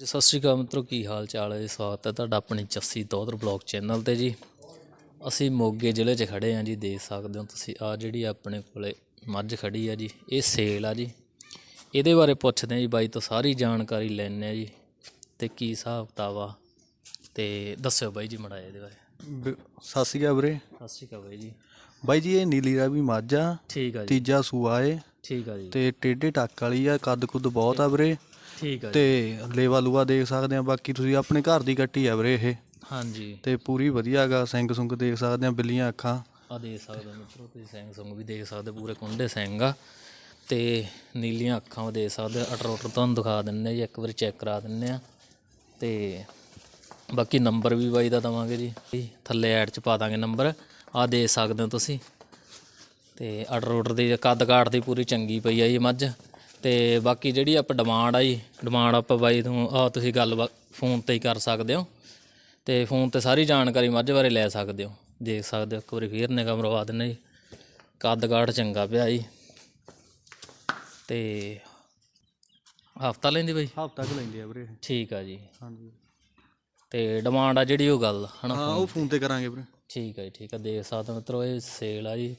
ਜੀ, ਸਤਿ ਸ਼੍ਰੀ ਅਕਾਲ ਮਿੱਤਰੋ ਕੀ ਹਾਲ ਚਾਲ ਹੈ ਜੀ? ਸਵਾਗਤ ਹੈ ਤੁਹਾਡਾ ਆਪਣੀ ਚੱਸੀ ਦੋਦਰ ਬਲੌਗ ਚੈਨਲ ਤੇ ਜੀ। ਅਸੀਂ ਮੋਗੇ ਜ਼ਿਲ੍ਹੇ 'ਚ ਖੜੇ ਹਾਂ ਜੀ ਦੇਖ ਸਕਦੇ ਹੋ ਤੁਸੀਂ। ਆ ਜਿਹੜੀ ਆਪਣੇ ਕੋਲੇ ਮੱਝ ਖੜੀ ਆ ਜੀ ਇਹ ਸੇਲ ਆ ਜੀ। ਇਹਦੇ ਬਾਰੇ ਪੁੱਛਦੇ ਹਾਂ ਜੀ ਬਾਈ ਤੋਂ ਸਾਰੀ ਜਾਣਕਾਰੀ ਲੈਣੇ ਆ ਜੀ। ਤੇ ਕੀ ਹਿਸਾਬ ਕਿਤਾਬ ਆ? ਤੇ ਦੱਸਿਓ ਬਾਈ ਜੀ ਮੜਾ ਇਹਦੇ ਬਾਰੇ। ਬ- ਸਤਿ ਸ਼੍ਰੀ ਅਕਾਲ ਵੀਰੇ। ਸਤਿ ਸ਼੍ਰੀ ਅਕਾਲ ਬਾਈ ਜੀ। ਬਾਈ ਜੀ ਇਹ ਨੀਲੀ ਰਾਵੀ ਮੱਝ ਆ। ਠੀਕ ਆ ਜੀ। ਤੀਜਾ ਸੂਆ ਏ। ਠੀਕ ਆ ਜੀ। ਤੇ ਟੇਢੇ ਟੱਕ ਵਾਲੀ ਆ ਕੱਦ ਕੁੱਦ ਬਹੁਤ ਆ ਵੀਰੇ। ਠੀਕ ਆ ਜੀ। ਤੇ ਲੇਵਾ ਲੂਆ ਦੇਖ ਸਕਦੇ ਆ ਬਾਕੀ ਤੁਸੀਂ ਆਪਣੇ ਘਰ ਦੀ ਕੱਟੀ ਆ ਵੀਰੇ ਇਹ। ਹਾਂਜੀ। ਤੇ ਪੂਰੀ ਵਧੀਆ ਗਾ ਸਿੰਘ ਸੁੰਗ ਦੇਖ ਸਕਦੇ ਆ ਬਿੱਲੀਆਂ ਅੱਖਾਂ। ਆ ਦੇਖ ਸਕਦੇ ਹੋ ਮਿੱਤਰੋ ਤੁਸੀਂ ਸਿੰਘ ਸੰਗ ਵੀ ਦੇਖ ਸਕਦੇ ਹੋ, ਪੂਰੇ ਕੁੰਡੇ ਸਿੰਘ ਆ। ਤੇ ਨੀਲੀਆਂ ਅੱਖਾਂ ਉਹ ਦੇਖ ਸਕਦੇ ਅਟਰੋਟਰ ਤੁਹਾਨੂੰ ਦਿਖਾ ਦਿੰਨੇ ਜੀ ਇੱਕ ਵਾਰੀ ਚੈੱਕ ਕਰਾ ਦਿੰਨੇ ਆ। ਤੇ ਬਾਕੀ ਨੰਬਰ ਵੀ ਬਾਈ ਦਾ ਦਵਾਂਗੇ ਜੀ। ਥੱਲੇ ਐਡ ਚ ਪਾ ਦਾਂਗੇ ਨੰਬਰ ਆ ਦੇ ਸਕਦੇ ਹੋ ਤੁਸੀਂ। ਤੇ ਅਟਰੋਟਰ ਦੀ ਕੱਦ ਕਾਠ ਦੀ ਪੂਰੀ ਚੰਗੀ ਪਈ ਆ ਜੀ ਮੱਝ। ਤੇ ਬਾਕੀ ਜਿਹੜੀ ਆਪਾਂ ਡਿਮਾਂਡ ਆ ਜੀ ਡਿਮਾਂਡ ਆਪਾਂ ਬਾਈ ਤੋਂ ਆ ਤੁਸੀਂ ਗੱਲ ਫੋਨ ਤੇ ਹੀ ਕਰ ਸਕਦੇ ਹੋ। ਤੇ ਫੋਨ ਤੇ ਸਾਰੀ ਜਾਣਕਾਰੀ ਮੱਝ ਬਾਰੇ ਲੈ ਸਕਦੇ ਹੋ। ਦੇਖ ਸਕਦੇ ਹੋ ਇੱਕ ਵਾਰੀ ਫੇਰ ਨਿਗਾਹ ਮਰਵਾ ਦਿੰਨੇ ਜੀ। ਕੱਦ ਕਾਠ ਚੰਗਾ ਪਿਆ ਜੀ। ਤੇ ਹਫਤਾ ਲੈਂਦੀ ਬਾਈ? ਹਫ਼ਤਾ ਕੁ ਲੈਂਦੇ ਆ ਵੀਰੇ। ਠੀਕ ਆ ਜੀ। ਹਾਂਜੀ। ਤੇ ਡਿਮਾਂਡ ਆ ਜਿਹੜੀ ਉਹ ਗੱਲ ਹਨਾ? ਹਾਂ ਉਹ ਫੋਨ ਤੇ ਕਰਾਂਗੇ ਵੀਰੇ। ਠੀਕ ਆ ਜੀ ਠੀਕ ਆ। ਦੇਖ ਸਕਦੇ ਹੋ ਮਿੱਤਰੋ ਇਹ ਸੇਲ ਆ ਜੀ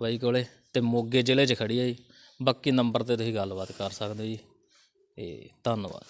ਬਾਈ ਕੋਲੇ। ਤੇ ਮੋਗੇ ਜ਼ਿਲ੍ਹੇ 'ਚ ਖੜੀ ਆ ਜੀ। ਬਾਕੀ ਨੰਬਰ ਤੇ ਤੁਸੀਂ ਗੱਲਬਾਤ ਕਰ ਸਕਦੇ ਜੀ। ਅਤੇ ਧੰਨਵਾਦ।